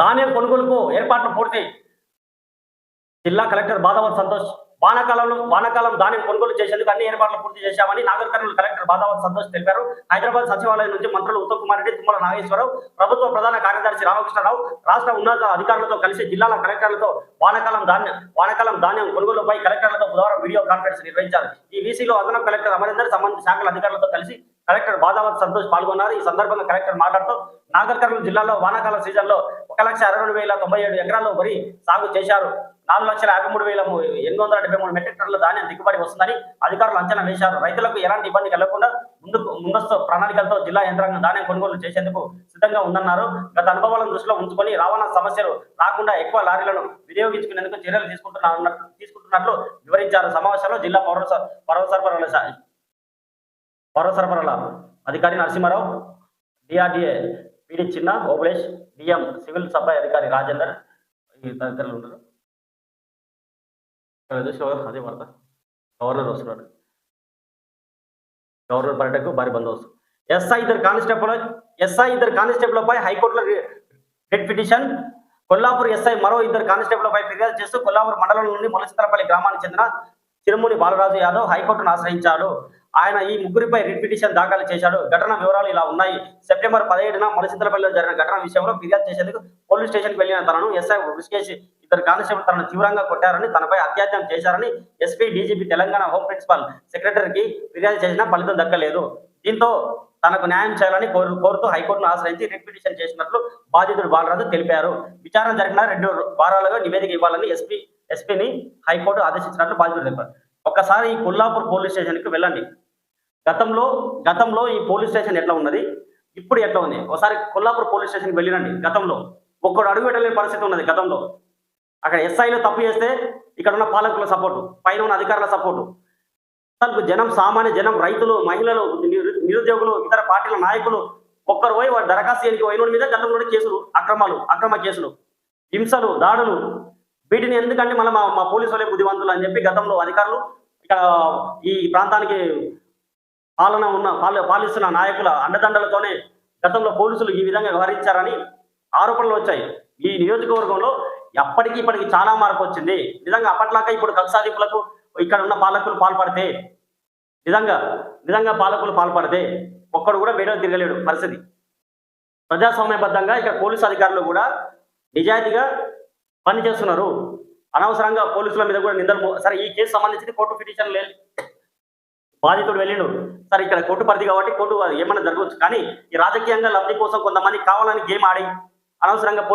ధాన్యం కొనుగోలుకు ఏర్పాట్లు పూర్తి. జిల్లా కలెక్టర్ బాదావత్ సంతోష్ వానాకాలంలో వానాకాలం ధాన్యం కొనుగోలు చేసేందుకు అన్ని ఏర్పాట్లు పూర్తి చేశామని నాగర్ కర్నూలు కలెక్టర్ బాదావత్ సంతోష్ తెలిపారు. హైదరాబాద్ సచివాలయం నుంచి మంత్రులు ఉత్తమ్ కుమార్ రెడ్డి తుమ్మల నాగేశ్వరరావు ప్రభుత్వ ప్రధాన కార్యదర్శి రామకృష్ణరావు రాష్ట్ర ఉన్నత అధికారులతో కలిసి జిల్లాల కలెక్టర్లతో వానాకాలం ధాన్యం వానాకాలం ధాన్యం కొనుగోలుపై కలెక్టర్లతో బుధవారం వీడియో కాన్ఫరెన్స్ నిర్వహించారు. ఈ వీసీలో అదనపు కలెక్టర్ అమరేందర్ సంబంధిత శాఖల అధికారులతో కలిసి కలెక్టర్ బాదావత్ సంతోష్ పాల్గొన్నారు. ఈ సందర్భంగా కలెక్టర్ మాట్లాడుతూ నాగర్ కర్నూలు జిల్లాలో వానాకాల సీజన్లో ఒక లక్ష అరవై రెండు వేల తొంభై ఏడు ఎకరాల్లో వరి సాగు చేశారు. నాలుగు లక్షల యాభై మూడు వేల ఎనిమిది వందల డెబ్బై మూడు మెట్రిక్ టన్నుల ధాన్యం దిగుబడి వస్తుందని అధికారులు అంచనా వేశారు. రైతులకు ఎలాంటి ఇబ్బంది కలగకుండా ముందుకు ముందస్తు ప్రణాళికలతో జిల్లా యంత్రాంగం ధాన్యం కొనుగోలు చేసేందుకు సిద్ధంగా ఉందన్నారు. గత అనుభవాలను దృష్టిలో ఉంచుకొని రవాణా సమస్యలు రాకుండా ఎక్కువ లారీలను వినియోగించుకునేందుకు చర్యలు తీసుకుంటున్నారు తీసుకుంటున్నట్లు వివరించారు. సమావేశంలో జిల్లా పౌర పౌర సరఫరాల పౌర సరఫరాల అధికారి నరసింహారావు డిఆర్డిఏ పిడి చిన్న ఓబులేష్ డిఎం సివిల్ సప్లై అధికారి రాజేందర్ తదితరులు ఉంటారు అదే వార్త. గవర్నర్ వస్తున్నాడు. గవర్నర్ పర్యటకు భారీ బందోబస్తు. ఎస్ఐ ఇద్దరు కానిస్టేబుల్ ఎస్ఐ ఇద్దరు కానిస్టేబుల్పై హైకోర్టులో రెడ్ పిటిషన్. కొల్లాపూర్ ఎస్ఐ మరో ఇద్దరు కానిస్టేబుల్పై ఫిర్యాదు చేస్తూ కొల్లాపూర్ మండలం నుండి మొలసితరపల్లి గ్రామానికి చెందిన తిరుమూని బాలరాజు యాదవ్ హైకోర్టును ఆశ్రయించాడు. ఆయన ఈ ముగ్గురిపై రిట్ పిటిషన్ దాఖలు చేశాడు. ఘటన వివరాలు ఇలా ఉన్నాయి. సెప్టెంబర్ పదిహేడున మొలసితరపల్లిలో జరిగిన ఘటన విషయంలో ఫిర్యాదు చేసేందుకు పోలీస్ స్టేషన్కి వెళ్ళిన తనను ఎస్ఐ రుషికేష్ ఇద్దరు కానిస్టేబుల్ తనను తీవ్రంగా కొట్టారని తనపై అత్యాచారం చేశారని SP DGP Telangana home principal సెక్రటరీకి ఫిర్యాదు చేసినా ఫలితం దక్కలేదు. దీంతో తనకు న్యాయం చేయాలని కోరు కోరుతూ హైకోర్టును ఆశ్రయించి రిట్ పిటిషన్ చేసినట్లు బాధితుడు బాలరాజు తెలిపారు. విచారణ జరిగిన రెండు వారాలుగా నివేదిక ఇవ్వాలని ఎస్పీ ఎస్పీని హైకోర్టు ఆదేశించినట్లు బాధితుడు తెలిపారు ఒక్కసారి ఈ కొల్లాపూర్ పోలీస్ స్టేషన్కి వెళ్ళండి. గతంలో గతంలో ఈ పోలీస్ స్టేషన్ ఎట్లా ఉన్నది? ఇప్పుడు ఎట్లా ఉంది? ఒకసారి కొల్లాపూర్ పోలీస్ స్టేషన్కి వెళ్ళినండి గతంలో ఒక్కడు అడుగు పెట్టలేని పరిస్థితి ఉన్నది గతంలో. అక్కడ ఎస్ఐలో తప్పు చేస్తే ఇక్కడ ఉన్న పాలకుల సపోర్టు పైన ఉన్న అధికారుల సపోర్టు అసలు జనం సామాన్య జనం రైతులు మహిళలు నిరు- నిరుద్యోగులు ఇతర పార్టీల నాయకులు ఒక్కరు పోయి వాడు దరఖాస్తు చేయడానికి పోయిన మీద గతంలో కేసులు అక్రమాలు అక్రమ కేసులు. హింసలు దాడులు. వీటిని ఎందుకంటే మళ్ళీ మా మా పోలీసు వాళ్ళే బుద్ధివంతులు అని చెప్పి గతంలో అధికారులు ఇక్కడ ఈ ప్రాంతానికి పాలన ఉన్న పాల పాలిస్తున్న నాయకుల అండదండలతోనే గతంలో పోలీసులు ఈ విధంగా వ్యవహరించారని ఆరోపణలు వచ్చాయి. ఈ నియోజకవర్గంలో ఎప్పటికీ ఇప్పటికి చాలా మార్పు వచ్చింది. నిజంగా అప్పట్లాగా ఇప్పుడు కక్షాధిపులకు ఇక్కడ ఉన్న పాలకులు పాల్పడితే నిజంగా నిజంగా పాలకులు పాల్పడితే ఒక్కడు కూడా వేడలు తిరగలేడు పరిస్థితి. ప్రజాస్వామ్యబద్ధంగా ఇక్కడ పోలీసు అధికారులు కూడా నిజాయితీగా పనిచేస్తున్నారు. అనవసరంగా పోలీసుల మీద కూడా నిందలు సరే ఈ కేసు సంబంధించి కోర్టు పిటిషన్ లేదు బాధితుడు వెళ్ళిండు. సరే ఇక్కడ కోర్టు పరిధి కాబట్టి కోర్టు ఏమైనా జరగవచ్చు. కానీ ఈ రాజకీయంగా లబ్ధి కోసం కొంతమంది కావాలని గేమ్ ఆడి అనవసరంగా